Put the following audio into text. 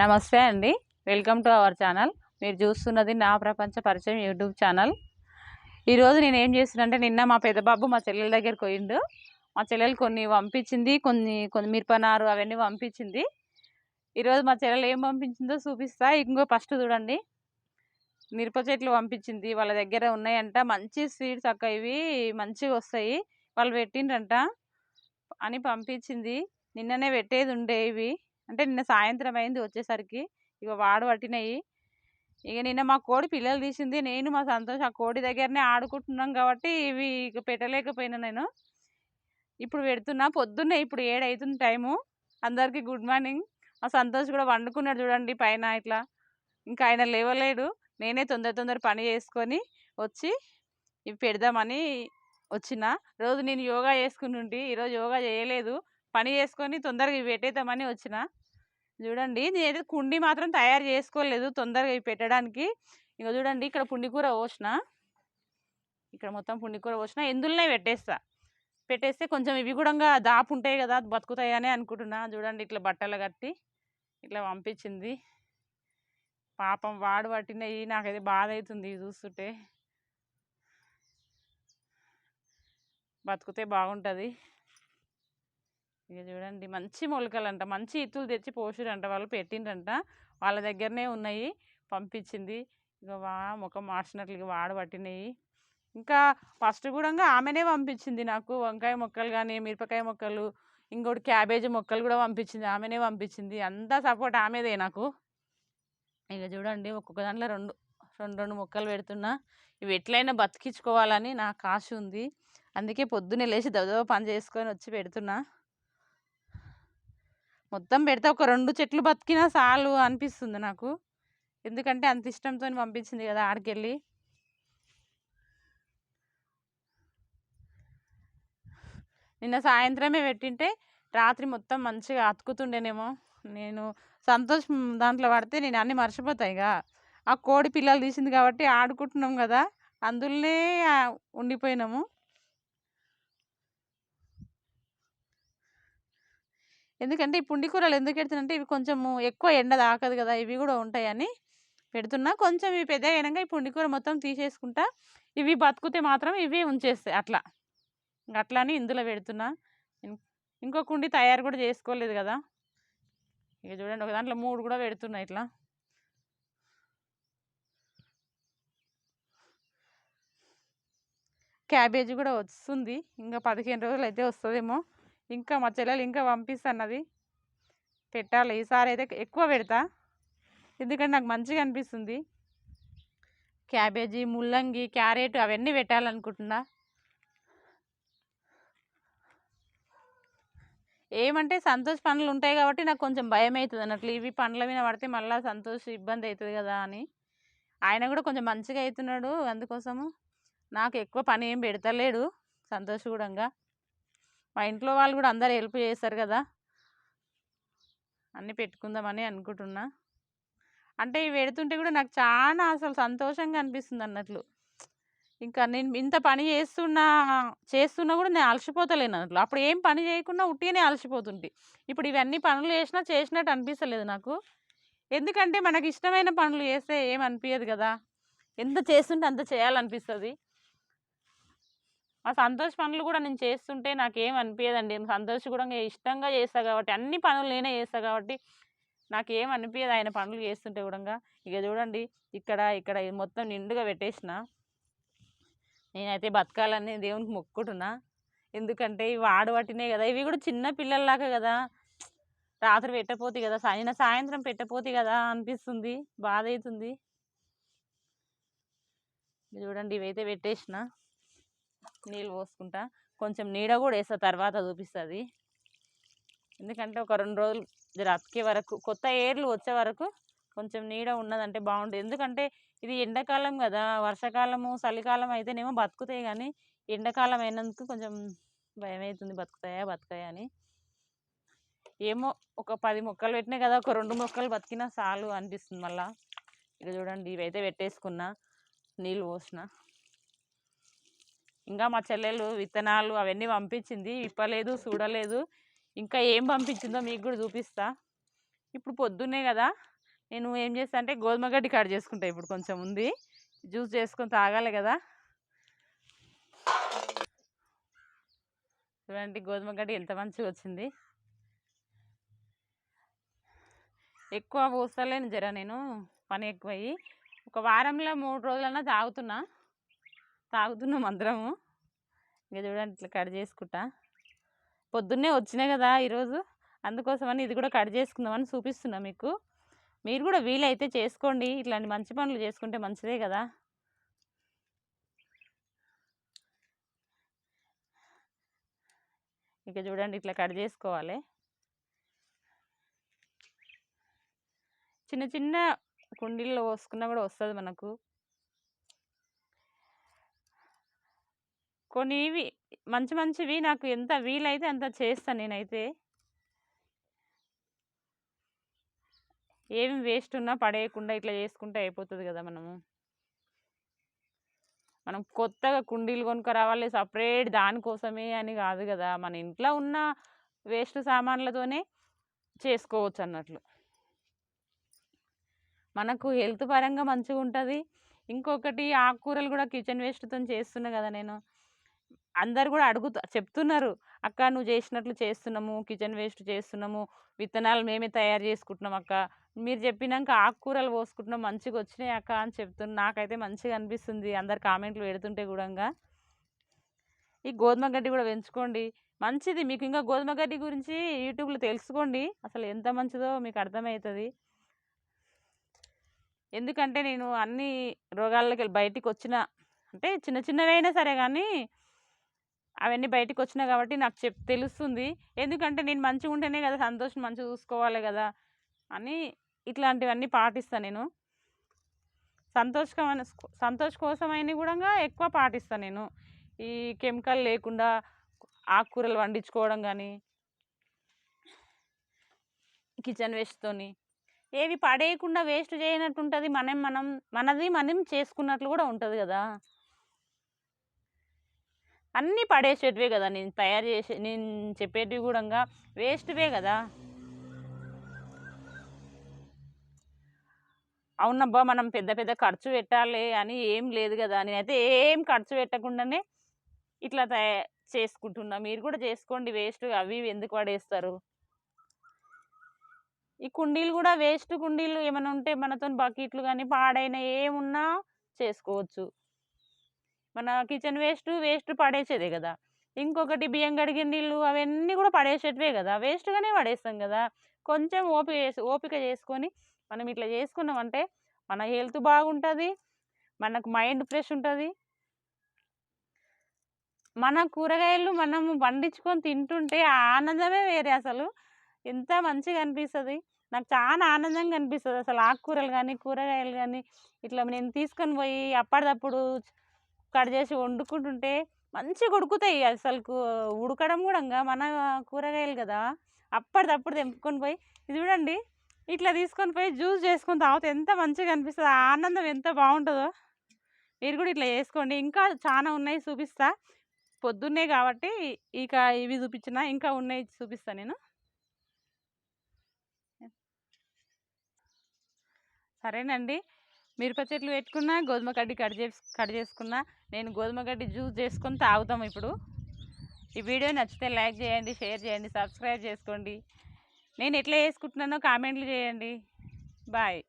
నమస్తే అండి. Welcome to our channel. మీరు చూస్తున్నది నా ప్రపంచ పరిచయం యూట్యూబ్ ఛానల్. ఈరోజు నేను ఏం చేస్తున్నంటే నిన్న మా పెద్దబాబు మా చెల్లెల దగ్గరికి పోయిండు. మా చెల్లెలు కొన్ని పంపించింది కొన్ని కొన్ని మిరపనారు అవన్నీ పంపించింది. ఈరోజు మా చెల్లెలు ఏం పంపించిందో చూపిస్తా. ఇంకో ఫస్ట్ చూడండి. మిరప చెట్లు పంపించింది. వాళ్ళ దగ్గర ఉన్నాయంట. మంచి స్వీట్స్ అక్క ఇవి. మంచిగా వస్తాయి. వాళ్ళు పెట్టిండ్రంట అని పంపించింది. నిన్ననే పెట్టేది ఉండే ఇవి. అంటే నిన్న సాయంత్రం అయింది వచ్చేసరికి. ఇక వాడు పట్టినాయి. ఇక నిన్న మా కోడి పిల్లలు తీసింది. నేను మా సంతోష్ ఆ కోడి దగ్గరనే ఆడుకుంటున్నాం కాబట్టి ఇవి ఇక పెట్టలేకపోయినా నేను. ఇప్పుడు పెడుతున్నా. పొద్దున్నే ఇప్పుడు ఏడు అవుతుంది టైము. అందరికీ గుడ్ మార్నింగ్. మా సంతోష్ కూడా వండుకున్నాడు చూడండి పైన ఇట్లా. ఇంకా ఆయన లేవలేడు. నేనే తొందర తొందర పని చేసుకొని వచ్చి ఇవి పెడదామని వచ్చిన. రోజు నేను యోగా చేసుకుని ఉండి ఈరోజు యోగా చేయలేదు. పని చేసుకొని తొందరగా ఇవి పెట్టేద్దామని వచ్చిన. చూడండి నేనైతే కుండి మాత్రం తయారు చేసుకోలేదు తొందరగా పెట్టడానికి. ఇంకా చూడండి ఇక్కడ పుండికూర పోసిన ఇక్కడ మొత్తం పుండికూర పోసిన ఎందులోనే పెట్టేస్తా. పెట్టేస్తే కొంచెం ఇవి కూడా దాపు ఉంటాయి కదా బతుకుతాయని అనుకుంటున్నా. చూడండి ఇట్లా బట్టలు కట్టి ఇట్లా పంపించింది. పాపం వాడు పట్టినవి నాకైతే బాధ అవుతుంది చూస్తుంటే. బతుకుతే బాగుంటుంది. ఇక చూడండి మంచి మొలకలంట మంచి ఇత్తులు తెచ్చి పోసిరంట వాళ్ళు పెట్టిండ్రంట. వాళ్ళ దగ్గరనే ఉన్నాయి పంపించింది. ఇక వా ముఖం మార్చినట్లు ఇక వాడు పట్టినాయి. ఇంకా ఫస్ట్ కూడా ఆమెనే పంపించింది నాకు. వంకాయ మొక్కలు కానీ మిరపకాయ మొక్కలు ఇంకోటి క్యాబేజీ మొక్కలు కూడా పంపించింది ఆమెనే పంపించింది. అంతా సపోర్ట్ ఆమెదే నాకు. ఇక చూడండి ఒక్కొక్క దాంట్లో రెండు రెండు రెండు మొక్కలు పెడుతున్నా. ఇవి ఎట్లయినా బతికించుకోవాలని నాకు ఆశ ఉంది. అందుకే పొద్దున్నే లేచి దబదబ పని చేసుకొని వచ్చి పెడుతున్నా. మొత్తం పెడితే ఒక రెండు చెట్లు బతికినా చాలు అనిపిస్తుంది నాకు. ఎందుకంటే అంత ఇష్టంతో పంపించింది కదా ఆడికెళ్ళి. నిన్న సాయంత్రమే పెట్టింటే రాత్రి మొత్తం మంచిగా అతుకుతుండేనేమో. నేను సంతోష్ దాంట్లో పడితే నేను అన్నీ మర్చిపోతాయిగా ఇక. ఆ కోడి పిల్లలు తీసింది కాబట్టి ఆడుకుంటున్నాం కదా అందులోనే ఉండిపోయినాము. ఎందుకంటే ఈ పుండి కూరలు ఎందుకు పెడుతున్నంటే ఇవి కొంచెం ఎక్కువ ఎండ తాకదు కదా ఇవి కూడా ఉంటాయని పెడుతున్నా. కొంచెం ఇవి పెద్దగా అయినాక ఈ పుండి కూర మొత్తం తీసేసుకుంటా. ఇవి బతుకుతే మాత్రం ఇవి ఉంచేస్తాయి అట్లా. అట్లా అని ఇందులో పెడుతున్నా. ఇంకో కుండి తయారు కూడా చేసుకోలేదు కదా. ఇక చూడండి ఒక దాంట్లో మూడు కూడా పెడుతున్నా ఇట్లా. క్యాబేజీ కూడా వస్తుంది. ఇంకా పదిహేను రోజులు అయితే వస్తుందేమో. ఇంకా మా చెల్లెలు ఇంకా పంపిస్తున్నది. పెట్టాలి. ఈసారి అయితే ఎక్కువ పెడతా. ఎందుకంటే నాకు మంచిగా అనిపిస్తుంది. క్యాబేజీ ముల్లంగి క్యారెట్ అవన్నీ పెట్టాలనుకుంటున్నా. ఏమంటే సంతోష్ పనులు ఉంటాయి కాబట్టి నాకు కొంచెం భయం అవుతుంది అన్నట్లు. ఇవి పండ్ల మీద పడితే మళ్ళీ సంతోష్ ఇబ్బంది అవుతుంది కదా అని. ఆయన కూడా కొంచెం మంచిగా అవుతున్నాడు అందుకోసము. నాకు ఎక్కువ పని ఏం పెడతలేడు సంతోష్ కూడా మా ఇంట్లో వాళ్ళు కూడా అందరు హెల్ప్ చేస్తారు కదా. అన్నీ పెట్టుకుందామని అనుకుంటున్నా. అంటే ఇవి పెడుతుంటే కూడా నాకు చాలా అసలు సంతోషంగా అనిపిస్తుంది అన్నట్లు. ఇంకా నేను ఇంత పని చేస్తున్నా చేస్తున్నా కూడా నేను అలసిపోతలేను అన్నట్లు. అప్పుడు ఏం పని చేయకుండా ఉట్టిగానే అలసిపోతుంటే. ఇప్పుడు ఇవన్నీ పనులు చేసినా చేసినట్టు అనిపిస్తలేదు నాకు. ఎందుకంటే మనకి ఇష్టమైన పనులు చేస్తే ఏం అనిపించదు కదా. ఎంత చేస్తుంటే అంత చేయాలనిపిస్తుంది. ఆ సంతోష్ పనులు కూడా నేను చేస్తుంటే నాకేం అనిపించదండి సంతోష్ కూడా ఇష్టంగా చేస్తా కాబట్టి అన్ని పనులు నేనే చేస్తా కాబట్టి నాకేం అనిపించదు ఆయన పనులు చేస్తుంటే కూడా ఇక చూడండి ఇక్కడ ఇక్కడ మొత్తం నిండుగా పెట్టేసిన. నేనైతే బతకాలని దేవునికి మొక్కుకుంటున్నా. ఎందుకంటే ఇవి ఆడబట్టినే కదా ఇవి కూడా చిన్న పిల్లల్లాగా కదా. రాత్రి పెట్టపోతే కదా సాయన సాయంత్రం పెట్టపోతే కదా అనిపిస్తుంది బాధ అవుతుంది. చూడండి ఇవైతే పెట్టేసిన. నీళ్ళు పోసుకుంటా. కొంచెం నీడ కూడా వేస్తా తర్వాత చూపిస్తుంది. ఎందుకంటే ఒక రెండు రోజులు జర అతికే వరకు కొత్త ఏర్లు వచ్చే వరకు కొంచెం నీడ ఉన్నదంటే బాగుంటుంది. ఎందుకంటే ఇది ఎండాకాలం కదా వర్షాకాలము చలికాలం అయితేనేమో బతుకుతాయి కానీ ఎండాకాలం అయినందుకు కొంచెం భయం అవుతుంది బతుకుతాయా బతుకాయా అని. ఏమో ఒక పది మొక్కలు పెట్టినాయి కదా ఒక రెండు మొక్కలు బతికినా చాలు అనిపిస్తుంది మళ్ళా. ఇక చూడండి ఇవైతే పెట్టేసుకున్నా నీళ్ళు పోసిన. ఇంకా మా చెల్లెలు విత్తనాలు అవన్నీ పంపించింది. ఇప్పలేదు చూడలేదు ఇంకా ఏం పంపించిందో మీకు కూడా చూపిస్తా. ఇప్పుడు పొద్దున్నే కదా నేను ఏం చేస్తా అంటే గోధుమ గడ్డి కట్ చేసుకుంటా ఇప్పుడు కొంచెం ఉంది. జ్యూస్ చేసుకొని తాగాలి కదా. చూడండి గోధుమ గడ్డి ఎంత మంచిగా వచ్చింది. ఎక్కువ పోస్తలేను జర నేను పని ఎక్కువయ్యి. ఒక వారంలో మూడు రోజులన్నా తాగుతున్నా. తాగుతున్నాం అందరము. ఇంకా చూడండి ఇట్లా కట్ చేసుకుంటా. పొద్దున్నే వచ్చినాయి కదా ఈరోజు. అందుకోసమని ఇది కూడా కట్ చేసుకుందామని చూపిస్తున్నా మీకు. మీరు కూడా వీలైతే చేసుకోండి. ఇట్లాంటి మంచి పనులు చేసుకుంటే మంచిదే కదా. ఇక చూడండి ఇట్లా కట్ చేసుకోవాలి. చిన్న చిన్న కుండీల్లో పోసుకున్నా కూడా వస్తుంది మనకు. కొన్ని మంచి మంచివి నాకు ఎంత వీలైతే అంత చేస్తాను నేనైతే. ఏమి వేస్ట్ ఉన్నా పడేయకుండా ఇట్లా చేసుకుంటే అయిపోతుంది కదా మనము. మనం కొత్తగా కుండీలు కొనుక్కరావాలి సపరేట్ దానికోసమే అని కాదు కదా. మన ఇంట్లో ఉన్న వేస్ట్ సామాన్లతోనే చేసుకోవచ్చు అన్నట్లు. మనకు హెల్త్ పరంగా మంచిగా ఉంటుంది ఇంకొకటి ఆకుకూరలు కూడా కిచెన్ వేస్ట్తో చేస్తున్నా కదా నేను. అందరు కూడా అడుగుతా చెప్తున్నారు. అక్క నువ్వు చేసినట్లు చేస్తున్నాము కిచెన్ వేస్ట్ చేస్తున్నాము విత్తనాలు మేమే తయారు చేసుకుంటున్నాం అక్క. మీరు చెప్పినాక ఆకుకూరలు పోసుకుంటున్నాం మంచిగా వచ్చినాయి అక్క అని చెప్తున్నా నాకైతే మంచిగా అనిపిస్తుంది. అందరు కామెంట్లు పెడుతుంటే కూడా ఈ గోధుమ గడ్డి కూడా పెంచుకోండి. మంచిది. మీకు ఇంకా గోధుమ గడ్డి గురించి యూట్యూబ్లో తెలుసుకోండి. అసలు ఎంత మంచిదో మీకు అర్థమవుతుంది. ఎందుకంటే నేను అన్ని రోగాల్లోకి వెళ్ళి బయటికి వచ్చిన అంటే చిన్న చిన్నవైనా సరే కానీ అవన్నీ బయటకు వచ్చినాయి కాబట్టి నాకు చెప్ తెలుస్తుంది. ఎందుకంటే నేను మంచిగా ఉంటేనే కదా సంతోషం మంచిగా చూసుకోవాలి కదా అని ఇట్లాంటివన్నీ పాటిస్తాను నేను. సంతోషకమైన సంతోష కోసమైన కూడా ఎక్కువ పాటిస్తాను నేను. ఈ కెమికల్ లేకుండా ఆకుకూరలు వండించుకోవడం కానీ కిచెన్ వేస్ట్తోని ఏవి పడేయకుండా వేస్ట్ చేయనట్టు ఉంటుంది మనం మనం మనది మనం చేసుకున్నట్లు కూడా ఉంటుంది కదా. అన్నీ పడేసేటివే కదా నేను తయారు చేసే నేను చెప్పేటివి కూడా వేస్ట్వే కదా. అవునబ్బా మనం పెద్ద పెద్ద ఖర్చు పెట్టాలి అని ఏం లేదు కదా. నేనైతే ఏం ఖర్చు పెట్టకుండానే ఇట్లా తయా చేసుకుంటున్నా. మీరు కూడా చేసుకోండి వేస్ట్ అవి ఎందుకు పడేస్తారు? ఈ కుండీలు కూడా వేస్ట్ కుండీలు ఏమైనా ఉంటే మనతో బకెట్లు కానీ పాడైన ఏమున్నా చేసుకోవచ్చు. మన కిచెన్ వేస్ట్ వేస్ట్ పడేసేదే కదా ఇంకొకటి బియ్యం కడిగిన నీళ్ళు అవన్నీ కూడా పడేసేటివే కదా వేస్ట్గానే పడేస్తాం కదా కొంచెం ఓపిక చేసి ఓపిక చేసుకొని మనం ఇట్లా చేసుకున్నామంటే మన హెల్త్ బాగుంటుంది మనకు మైండ్ ఫ్రెష్ ఉంటుంది. మన కూరగాయలు మనం పండించుకొని తింటుంటే ఆనందమే వేరే అసలు. ఎంత మంచిగా అనిపిస్తుంది. నాకు చాలా ఆనందంగా అనిపిస్తుంది అసలు ఆకుకూరలు కానీ కూరగాయలు కానీ ఇట్లా నేను తీసుకొని పోయి అప్పటిదప్పుడు కట్ చేసి వండుకుంటుంటే మంచిగా ఉడుకుతాయి అసలు ఉడకడం కూడా ఇంకా మన కూరగాయలు కదా. అప్పటిదప్పుడు తెంపుకొని పోయి ఇది చూడండి ఇట్లా తీసుకొని పోయి జ్యూస్ చేసుకొని తాగితే ఎంత మంచిగా అనిపిస్తుంది ఆ ఆనందం ఎంత బాగుంటుందో. మీరు కూడా ఇట్లా చేసుకోండి. ఇంకా చాలా ఉన్నాయి చూపిస్తా. పొద్దున్నే కాబట్టి ఇక ఇవి చూపించిన ఇంకా ఉన్నాయి చూపిస్తా నేను. సరేనండి. మిరప చెట్లు పెట్టుకున్నా గోధుమ గడ్డి కట్ చేసి కట్ చేసుకున్నా నేను గోధుమ గడ్డి జ్యూస్ చేసుకొని తాగుతాం ఇప్పుడు. ఈ వీడియో నచ్చితే లైక్ చేయండి షేర్ చేయండి సబ్స్క్రైబ్ చేసుకోండి. నేను ఎట్లా చేసుకుంటున్నానో కామెంట్లు చేయండి. బాయ్.